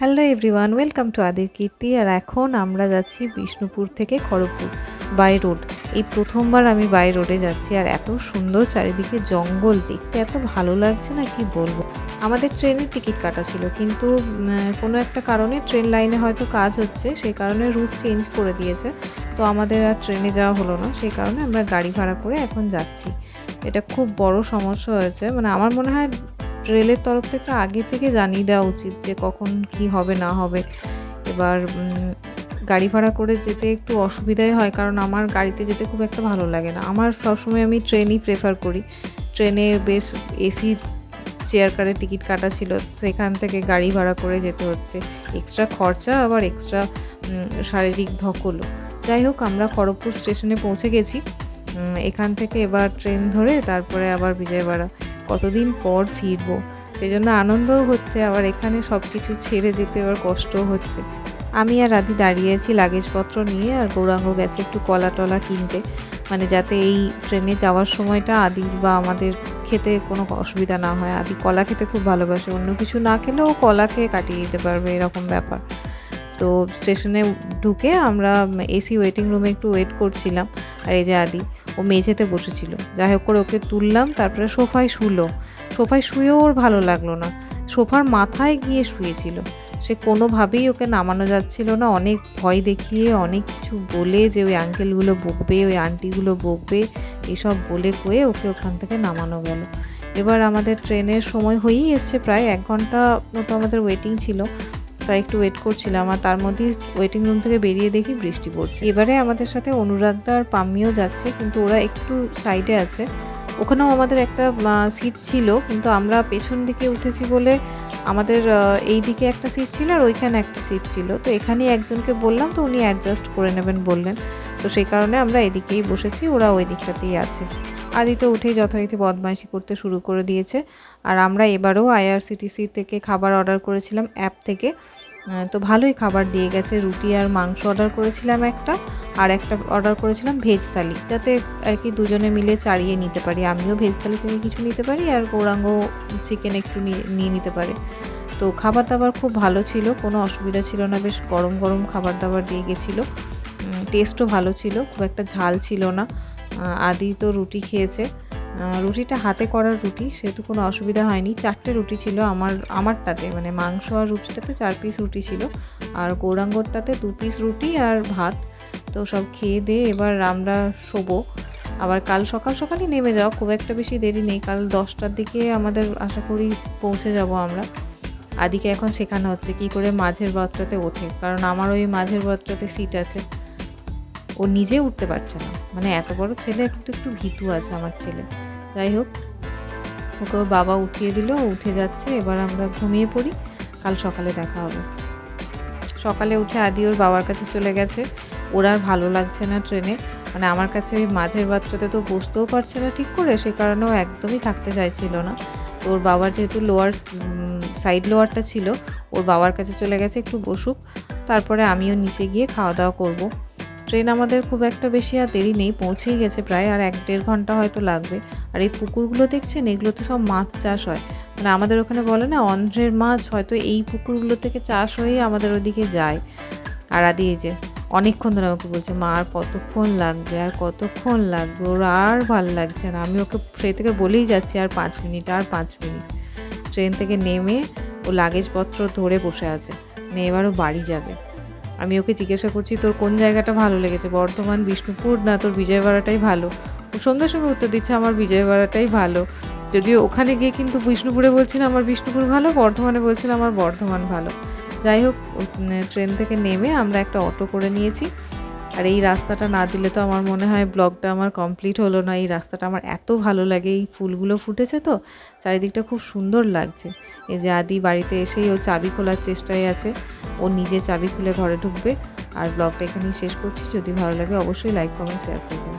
Hello everyone welcome to আদির কীর্তি আর এখন আমরা যাচ্ছি বিষ্ণুপুর থেকে খড়গপুর বাই রোড এই প্রথমবার আমি বাই রোডে যাচ্ছি আর এত সুন্দর চারিদিকে জঙ্গল দেখতে এত ভালো লাগছে না কি বলব? আমাদের ট্রেনের টিকিট কাটা ছিল কিন্তু কোনো একটা কারণে ট্রেন লাইনে হয়তো কাজ হচ্ছে, সেই কারণে রুট চেঞ্জ করে দিয়েছে। তো আমাদের আর ট্রেনে যাওয়া হলো না, সেই কারণে আমরা গাড়ি ভাড়া করে এখন যাচ্ছি। এটা খুব বড় সমস্যা হয়েছে মানে আমার মনে হয় রেলের তরফ থেকে আগে থেকে জানিয়ে দেওয়া উচিত যে কখন কি হবে, না হবে। এবার গাড়ি ভাড়া করে যেতে একটু অসুবিধাই হয়, কারণ আমার গাড়িতে যেতে খুব একটা ভালো লাগে না। আমার সবসময় আমি ট্রেনই প্রেফার করি। ট্রেনে বেশ এসি চেয়ার কারে টিকিট কাটা ছিল, সেখান থেকে গাড়ি ভাড়া করে যেতে হচ্ছে। এক্সট্রা খরচা, আবার এক্সট্রা শারীরিক ধকলও। যাই হোক, আমরা খড়গপুর স্টেশনে পৌঁছে গেছি। এখান থেকে এবার ট্রেন ধরে তারপরে আবার বিজয়বাড়া। কতদিন পর ফিরবো। সেই জন্য আনন্দও হচ্ছে, আবার এখানে সব কিছু ছেড়ে যেতে আবার কষ্টও হচ্ছে। আমি আর আদি দাঁড়িয়েছি লাগেজপত্র নিয়ে, আর গৌরাঙ্গ গেছে একটু কলা টলা কিনতে। মানে যাতে এই ট্রেনে যাওয়ার সময়টা আদি বা আমাদের খেতে কোনো অসুবিধা না হয়। আদি কলা খেতে খুব ভালোবাসে, অন্য কিছু না খেলেও কলা খেয়ে কাটিয়ে দিতে পারবে, এরকম ব্যাপার। তো স্টেশনে ঢুকে আমরা এসি ওয়েটিং রুমে একটু ওয়েট করছিলাম। আর এই যে আদি ও মেঝেতে বসেছিল। যাই হোক করে ওকে তুললাম, তারপরে সোফায় শুলো। সোফায় শুয়েও ওর ভালো লাগল না। সোফার মাথায় গিয়ে শুয়েছিল। সে কোনোভাবেই ওকে নামানো যাচ্ছিল না। অনেক ভয় দেখিয়ে, অনেক কিছু বলে যে ওই আঙ্কেলগুলো বকবে, ওই আন্টিগুলো বকবে, এসব বলে কয়ে ওকে ওখান থেকে নামানো গেল। এবার আমাদের ট্রেনের সময় হয়েই এসছে প্রায় এক ঘণ্টা মতো আমাদের ওয়েটিং ছিল। তাই একটু ওয়েট করছিলাম আর তার মধ্যেই ওয়েটিং রুম থেকে বেরিয়ে দেখি বৃষ্টি পড়ছে। এবারে আমাদের সাথে অনুরাগদা আর পাম্মিও যাচ্ছে, কিন্তু ওরা একটু সাইডে আছে। ওখানেও আমাদের একটা সিট ছিল, কিন্তু আমরা পেছন দিকে উঠেছি বলে আমাদের এই দিকে একটা সিট ছিল আর ওইখানে একটা সিট ছিল। তো এখানেই একজনকে বললাম, তো উনি অ্যাডজাস্ট করে নেবেন বললেন। তো সেই কারণে আমরা এদিকেই বসেছি, ওরা ওই দিকটাতেই আছে। আদিতে উঠেই যথারীতি বদমাইশি করতে শুরু করে দিয়েছে। আর আমরা এবারও আইআরসিটিসি থেকে খাবার অর্ডার করেছিলাম অ্যাপ থেকে। তো ভালোই খাবার দিয়ে গেছে। রুটি আর মাংস অর্ডার করেছিলাম একটা, আর একটা অর্ডার করেছিলাম ভেজ থালি, যাতে আর কি দুজনে মিলে চাড়িয়ে নিতে পারি। আমিও ভেজ থালি থেকে কিছু নিতে পারি, আর গৌরাঙ্গ চিকেন একটু নিয়ে নিতে পারে। তো খাবার দাবার খুব ভালো ছিল, কোনো অসুবিধা ছিল না, বেশ গরম গরম খাবার দাবার দিয়ে গেছিল। টেস্টও ভালো ছিল, খুব একটা ঝাল ছিল না। আদি তো রুটি খেয়েছে। রুটিটা হাতে করার রুটি, সেহেতু কোনো অসুবিধা হয়নি। চারটে রুটি ছিল আমার, আমারটাতে মানে মাংস আর রুটিটাতে চার পিস রুটি ছিল। আর গৌরাঙ্গরটাতে দু পিস রুটি আর ভাত। তো সব খেয়ে দিয়ে এবার আমরা শোবো। আবার কাল সকাল সকালই নেমে যাও, খুব একটা বেশি দেরি নেই। কাল দশটার দিকে আমাদের আশা করি পৌঁছে যাব আমরা। আদিকে এখন শেখানো হচ্ছে কি করে মাঝের বত্রাতে ওঠে, কারণ আমার ওই মাঝের বত্রাতে সিট আছে। ও নিজে উঠতে পারছে না। মানে এত বড় ছেলে কিন্তু একটু ভীতু আছে আমার ছেলে। যাই হোক, ওকে ওর বাবা উঠিয়ে দিল, উঠে যাচ্ছে, এবার আমরা ঘুমিয়ে পড়ি, কাল সকালে দেখা হবে। সকালে উঠে আদি ওর বাবার কাছে চলে গেছে। ওর আর ভালো লাগছে না ট্রেনে। মানে আমার কাছে ওই মাঝের বাচ্চাতে তো বসতেও পারছে না ঠিক করে, সে কারণে ও একদমই থাকতে চাইছিল না। তো ওর বাবার যেহেতু লোয়ার সাইড লোয়ারটা ছিল, ওর বাবার কাছে চলে গেছে, একটু বসুক। তারপরে আমিও নিচে গিয়ে খাওয়া দাওয়া করব। ট্রেন আমাদের খুব একটা বেশি আর দেরি নেই, পৌঁছেই গেছে প্রায়, আর এক দেড় ঘণ্টা হয়তো লাগবে। আর এই পুকুরগুলো দেখছেন? এগুলোতে সব মাছ চাষ হয়। মানে আমাদের ওখানে বলে না, অন্ধ্রের মাছ হয়তো এই পুকুরগুলো থেকে চাষ হয়ে আমাদের ওদিকে যায়। আর আদি যে, অনেকক্ষণ ধরে আমাকে বলছে, মা, আর কতক্ষণ লাগবে? আর কতক্ষণ লাগবে? ওর আর ভালো লাগছে না। আমি ওকে সেই থেকে বলেই যাচ্ছি, আর পাঁচ মিনিট, আর পাঁচ মিনিট। ট্রেন থেকে নেমে ও লাগেজপত্র ধরে বসে আছে। মানে এবারও বাড়ি যাবে। আমি ওকে জিজ্ঞাসা করছি, তোর কোন জায়গাটা ভালো লেগেছে? বর্ধমান, বিষ্ণুপুর? না, তোর বিজয়বাড়াটাই ভালো? ও সঙ্গে সঙ্গে উত্তর দিচ্ছে, আমার বিজয়বাড়াটাই ভালো। যদিও ওখানে গিয়ে কিন্তু বিষ্ণুপুরে বলছিল, আমার বিষ্ণুপুর ভালো, বর্ধমানে বলছিল, আমার বর্ধমান ভালো। যাই হোক ট্রেন থেকে নেমে আমরা একটা অটো করে নিয়েছি। আর এই রাস্তাটা না দিলে তো আমার মনে হয় ব্লগটা আমার কমপ্লিট হলো না। এই রাস্তাটা আমার এত ভালো লাগে, এই ফুলগুলো ফুটেছে তো, চারিদিকটা খুব সুন্দর লাগছে। এই যে আদি বাড়িতে এসেই ও চাবি খোলার চেষ্টায় আছে, ও নিজে চাবি খুলে ঘরে ঢুকবে। আর ব্লগটা এখানেই শেষ করছি। যদি ভালো লাগে অবশ্যই লাইক কমেন্ট শেয়ার করবেন।